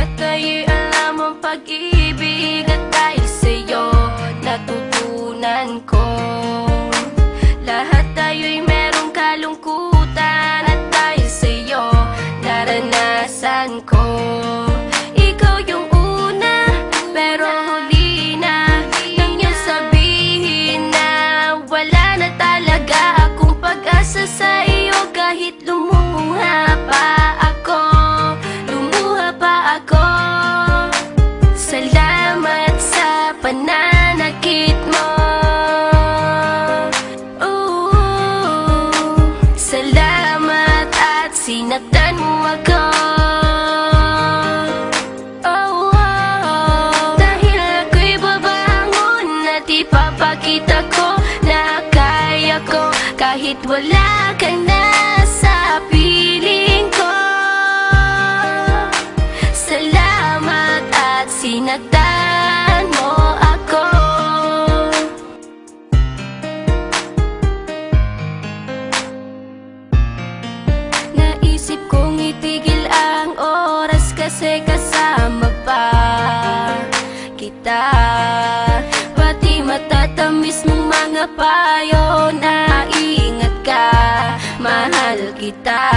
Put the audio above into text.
Ay alam ang pag-ibig At dahil sa'yo ko. Lahat tayo'y merong kalungkutan At dahil sa'yo naranasan ko pananakit mo Ooh, Salamat at sinaktan mo ako Oh, oh, dahil ako'y babangon at ipapakita ko na kaya ko kahit wala ka na sa piling ko. Salamat at sinagdan mga payo na ingat ka. Mahal kita